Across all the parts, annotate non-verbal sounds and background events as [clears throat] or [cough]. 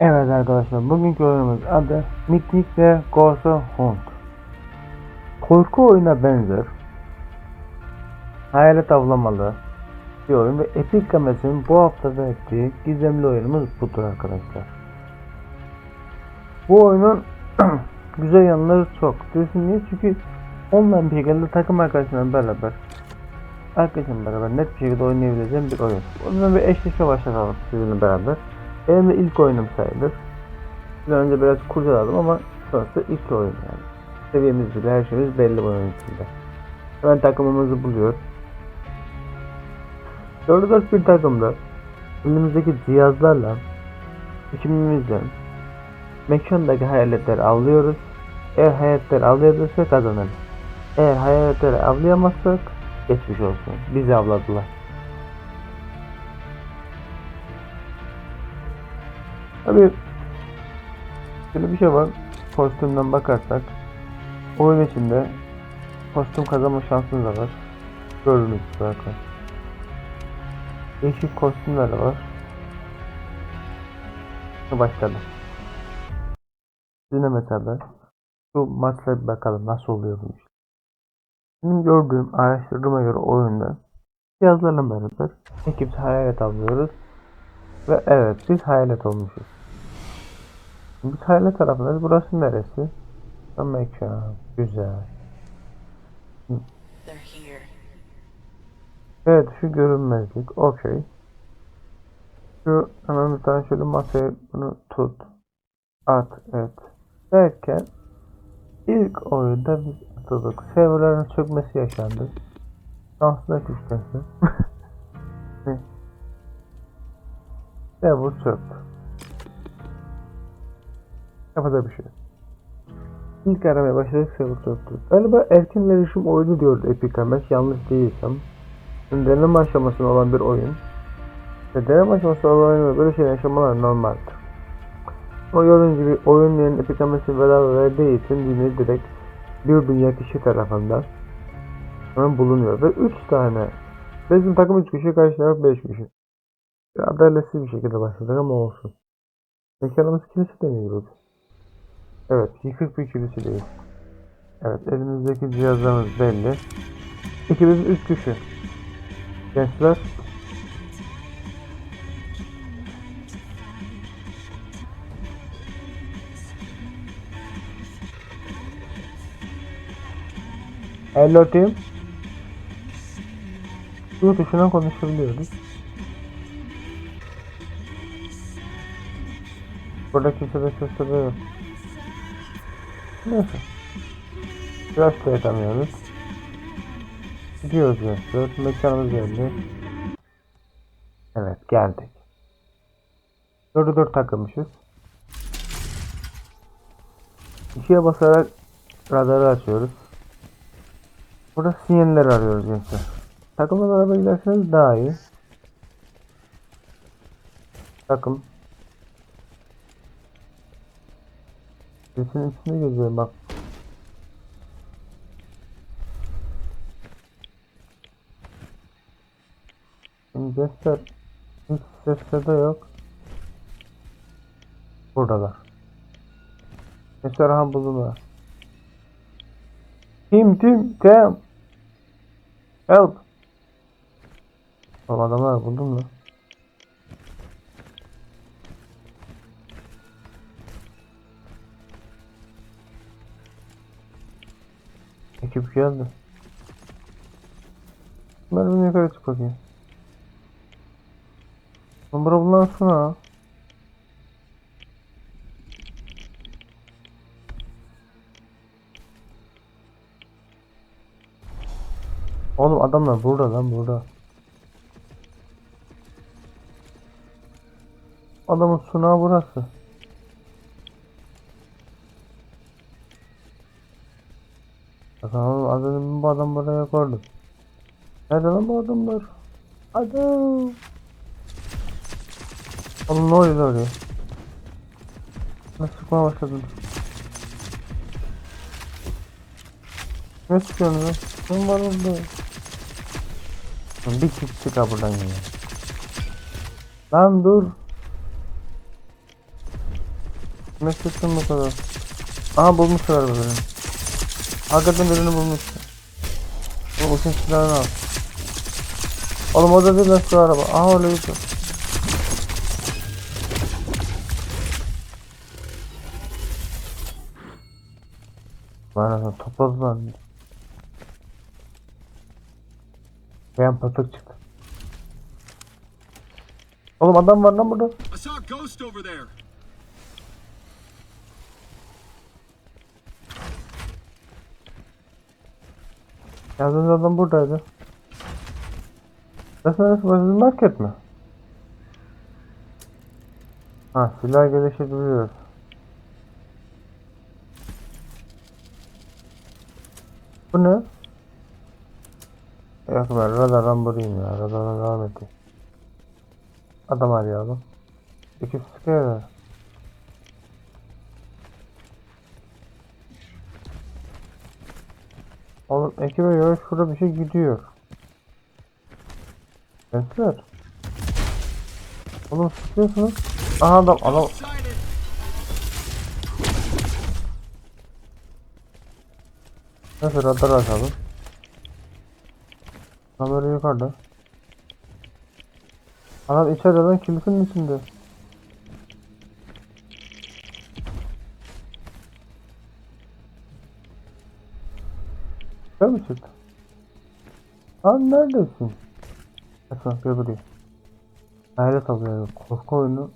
Evet arkadaşlar bugünkü oyunumuz adı Miknik ve Corso Hunt. Korku oyuna benzer. Hayalet avlamalı bir oyun ve Epic Games'in bu hafta verdiği gizemli oyunumuz budur arkadaşlar. Bu oyunun [clears throat] güzel yanları çok. Diyorsun niye? Çünkü online bir şekilde takım arkadaşlarla beraber arkadaşımla beraber net bir şekilde oynayabileceğim bir oyun. Onunla bir eşleşme başlatalım sizinle beraber. Benim de ilk oyunum sayılır. Bir önce biraz kurcaladım ama sonrası ilk oyun yani. Seviyemiz bile her şeyimiz belli bu oyun içinde. Hemen takımımızı buluyor. 4 bir takımda elimizdeki cihazlarla ekibimizle mekandaki hayaletleri avlıyoruz. Eğer hayaletleri avlayabilirsek kazanırız. Eğer hayaletleri avlayamazsak geçmiş olsun. Bizi avladılar. Tabii şöyle bir şey var. Kostümden bakarsak oyun içinde kostüm kazanma şansınız da var. Gördüğünüz arkadaşlar. Değişik kostümler de var. Başlayalım. Sizinle mesela şu maçlara bir bakalım nasıl oluyor bu iş. Benim gördüğüm, araştırdığıma göre oyunda cihazlarla beraber ekip hayalet alıyoruz. Ve evet biz hayalet olmuşuz. Biz hayalet tarafındayız. Burası neresi? Mekan. Güzel. Evet şu görünmezlik. Okey. Şu hemen bir tane şöyle masaya bunu tut. At et. Derken ilk oyunda biz atıldık. Serverlerin çökmesi yaşandı. Şansına [laughs] küçükmesi. Server çöktü. Yapacak bir şey. İlk aramaya başladık server çöktü. Galiba erken erişim oyunu diyordu Epic Games yanlış değilsem. Deneme aşamasında olan bir oyun. Ve deneme aşamasında olan oyunda böyle şeyler yaşamalar normaldir. Ama gördüğünüz gibi oyun yerine Epic Games'in bedava verdiği için yine direkt bir dünya kişi tarafından bulunuyor. Ve 3 tane bizim takım 3 kişi karşı taraf 5 kişi. Ya adaletsiz bir şekilde başladık ama olsun. Mekanımız kilise deniyoruz. Evet, yıkık bir kilise değil. Evet, elimizdeki cihazlarımız belli. İkimiz 3 kişi. Gençler. Hello team. Şu tuşuna konuşabiliyoruz. Burada kimse de yok. Neyse. Biraz da edemiyoruz. Gidiyoruz gençler. Mekanımız belli. Evet geldik. Dördü dört takılmışız. İkiye basarak radarı açıyoruz. Burada sinyaller arıyoruz gençler. Takımla beraber giderseniz daha iyi. Takım. Sesin içinde geziyor bak. Gençler hiç sesle de yok. Buradalar. Gençler aha buldular. Tim tim tem. Help. Oğlum adamlar buldun mu? Ekip geldi. Ben bir yukarı çık bakayım. Lan bura bulansana. Oğlum adamlar burada lan burada. Adamın sunağı burası. Bakalım az önce bu adam buraya koydu. Nerede lan bu adamlar? Adam. Oğlum ne oluyor oraya? Nasıl sıkmaya başladın? Ne sıkıyorsun lan? Kim var orada? Bir çık çık ha buradan ya. Lan dur. Ne çıktın bu kadar? Aha bulmuşlar birini. Hakikaten birini bulmuşlar. Bu uçun silahını al. Oğlum o da lan şu araba. Aha öyle gidiyor. Bana topladılar. Beyan patak çıktı. Oğlum adam var lan burada. I saw a ghost over there. Yazdığınız adam buradaydı. Burası market mi? Ha silah gelişebiliyoruz. Bu ne? Yok ben radardan vurayım ya. Radardan devam edeyim. Adam arayalım. İki sıkıyor. Oğlum ekibe göre şurada bir şey gidiyor. Gençler. Oğlum sıkıyorsunuz. Aha adam adam. Neyse radar açalım. Kamera yukarıda. Adam içeride lan kilisin içinde. Gel mi çıktı? Lan neredesin? Gel buraya. Hayret alıyor. Korku oyunu.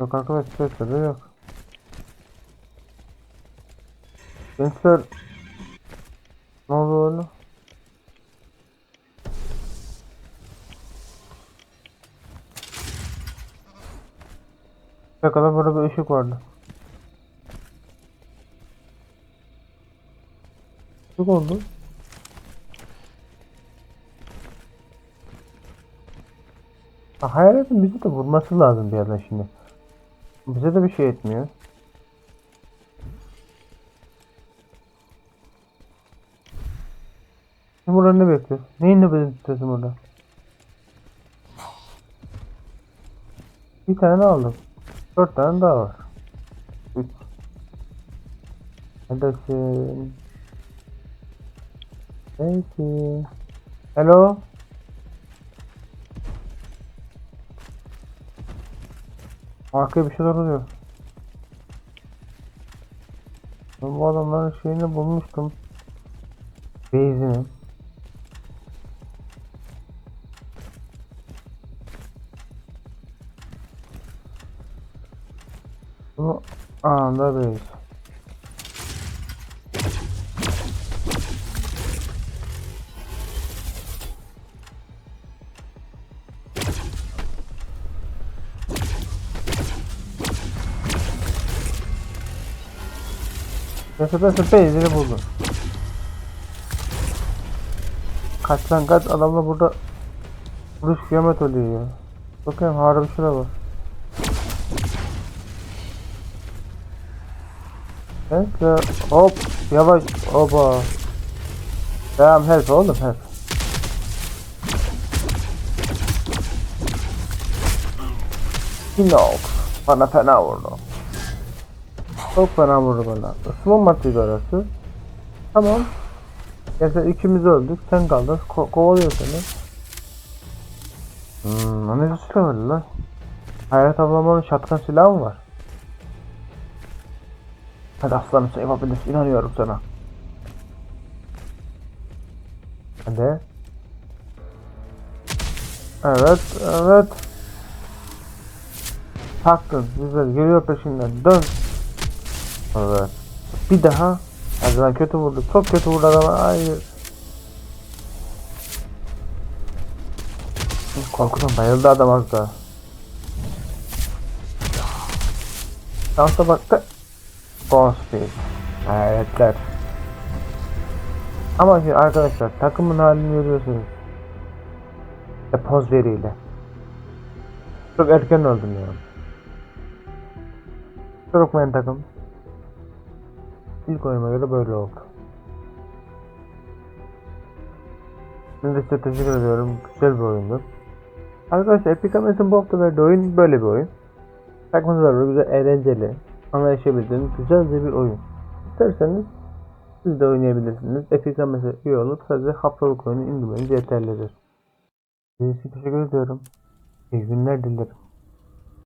Yok arkadaş sesleri de yok. Gençler ne oldu öyle? Ne kadar burada bir ışık vardı. Işık oldu. Ha, hayaletin bizi de vurması lazım bir yerden şimdi. Bize de bir şey etmiyor. Burada ne bekliyorsun? Neyin nöbetini tutuyorsun burada? Bir tane aldım. Dört tane daha var. Üç. Neredesin? Peki. Hello? Arkaya bir şeyler oluyor. Ben bu adamların şeyini bulmuştum. Base'ini. Bunu anında base. Neyse ben base'ini buldum. Kaç lan kaç adamla burada vuruş kıyamet oluyor ya. Bakayım harbi şuna bak. Neyse hop yavaş oba. Tamam help oğlum help. Inok bana fena vurdu. Çok fena vurdu bana. Isınma maçıydı orası. Tamam. Mesela ikimiz öldük. Sen kaldın. Ko kovalıyor seni. Hmm, ne silah öyle lan? Hayat ablamanın şatkan silahı mı var? Hadi aslanım sen yapabilirsin. İnanıyorum sana. Hadi. Evet, evet. Taktın. Güzel. Geliyor peşinden. Dön. Evet. Bir daha. Lan kötü vurdu. Çok kötü vurdu adama. Hayır. Korkudan bayıldı adam az daha. Şansa baktı. Ghostface. Hayretler. Ama şimdi arkadaşlar takımın halini görüyorsunuz. E poz veriyle. Çok erken öldüm ya. Korkmayın takım. İlk oyuna göre böyle oldu. Şimdi size teşekkür ediyorum. Güzel bir oyundu. Arkadaşlar Epic Games'in bu hafta verdiği oyun böyle bir oyun. Takmaları güzel, eğlenceli, anlaşabildiğiniz güzel bir oyun. İsterseniz siz de oynayabilirsiniz. Epic mesela üye olup sadece haftalık oyunu indirmeniz yeterlidir. İçin teşekkür ediyorum. İyi günler dilerim.